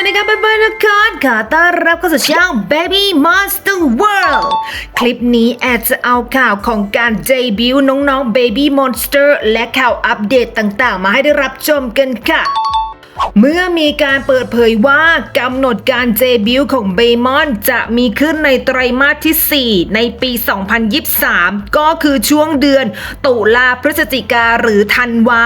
วัสดีครับเพื่อนๆทุกคนขอต้อนรับเข้าสู่ช่อง Baby Monster World คลิปนี้แอดจะเอาข่าวของการเดบิวต์น้องๆ Baby Monster และข่าวอัปเดตต่างๆ มาให้ได้รับชมกันค่ะ เมื่อมีการเปิดเผยว่ากำหนดการเจบิวของเบมอนจะมีขึ้นในไตรมาสที่ 4 ในปี 2023 ก็คือช่วงเดือนตุลาพฤศจิกาหรือธันวา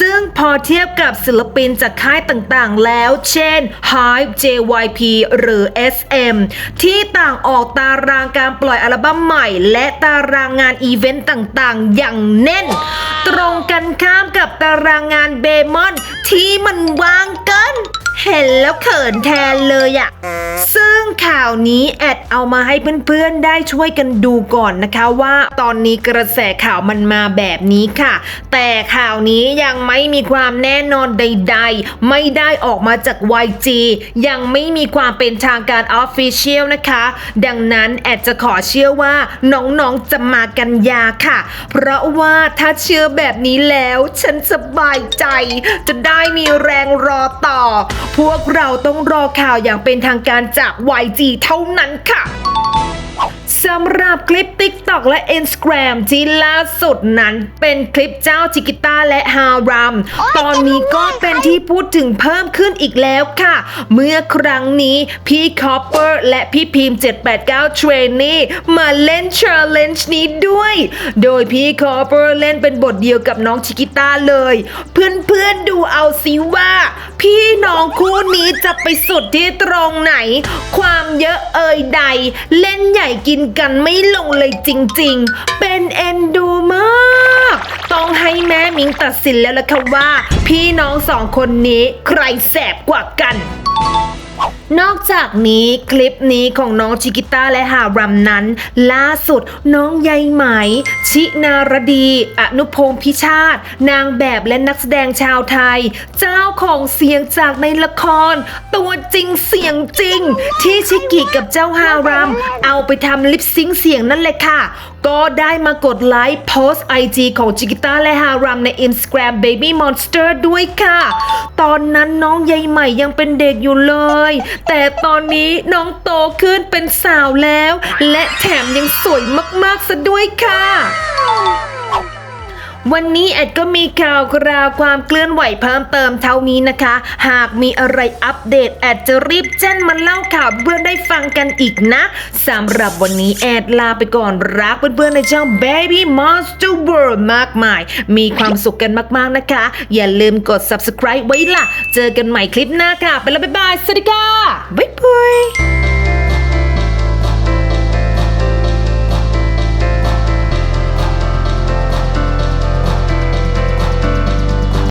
ซึ่งพอเทียบกับศิลปินจากค่ายต่างๆ แล้ว เช่น Hype JYP หรือ SM ที่ต่างออกตารางการปล่อยอัลบั้มใหม่ และตารางงานอีเวนต์ต่างๆ อย่างแน่น ตรงกันข้ามกับตารางงานเบมอน ที่มันว่างเกิน เห็นแล้วเขินแทนเลยอะซึ่งข่าวนี้แอดเอามาให้เพื่อนๆได้ช่วยกันดูก่อนนะคะว่าตอนนี้กระแสข่าวมันมาแบบนี้ค่ะ แต่ข่าวนี้ยังไม่มีความแน่นอนใด ๆ ไม่ได้ออกมาจาก YG ยังไม่มีความเป็นทางการ Official นะคะ ดังนั้นแอดจะขอเชื่อว่าน้องๆจะมากันยาค่ะ เพราะว่าถ้าเชื่อแบบนี้แล้ว ฉันสบายใจ จะได้มีแรงรอต่อพวกเราต้องรอข่าวอย่างเป็นทางการจาก YG เท่านั้นค่ะสำหรับคลิป TikTok และ Instagram ที่ล่าสุดนั้นเป็นคลิปเจ้าชิกิต้าและฮารัม ตอนนี้ก็เป็นที่พูดถึงเพิ่มขึ้นอีกแล้วค่ะ เมื่อครั้งนี้พี่คอปเปอร์และพี่พิมพ์ 789เทรนนี่มาเล่น Challenge นี้ด้วย โดยพี่คอปเปอร์เล่นเป็นบทเดียวกับน้องชิกิต้าเลย เพื่อนๆดูเอาสิว่า พี่น้องคู่นี้จะไปสุดที่ตรงไหน ความเยอะเอ่ยใด เล่นใหญ่กินกันไม่ลงเลยจริงๆ เป็นเอ็นดูมาก ต้องให้แม่มิงตัดสินแล้วล่ะค่ะว่า พี่น้องสองคนนี้ใครแสบกว่ากัน นอกจากนี้คลิปนี้ของน้องชิกิต้าและฮารัมนั้น ล่าสุดน้องใยไหม ชินารดี อนุพงศ์พิชาติ นางแบบและนักแสดงชาวไทย เจ้าของเสียงจากในละคร ตัวจริงเสียงจริง ที่ชิกิกับเจ้าฮารัม เอาไปทำลิปซิงเสียงนั่นแหละค่ะ ก็ได้มากดไลค์โพสต์ไอจีของจิกิต้าและฮารัมใน Instagram Baby Monster ด้วยค่ะ ตอนนั้นน้องใยใหม่ยังเป็นเด็กอยู่เลย แต่ตอนนี้น้องโตขึ้นเป็นสาวแล้ว และแถมยังสวยมากๆซะด้วยค่ะ วันนี้แอดก็มีข่าวคราวความเคลื่อนไหวเพิ่มเติมเท่านี้นะคะ หากมีอะไรอัปเดตแอดจะรีบแจ้งมาเล่าข่าวเพื่อนได้ฟังกันอีกนะสำหรับวันนี้แอดลาไปก่อนรักเพื่อนๆในช่อง Baby Monster World มากมาย มีความสุขกันมากๆนะคะ อย่าลืมกด subscribe ไว้ล่ะ เจอกันใหม่คลิปหน้าค่ะ ไปแล้วบ๊ายบาย สวัสดีค่ะ บ๊ายบาย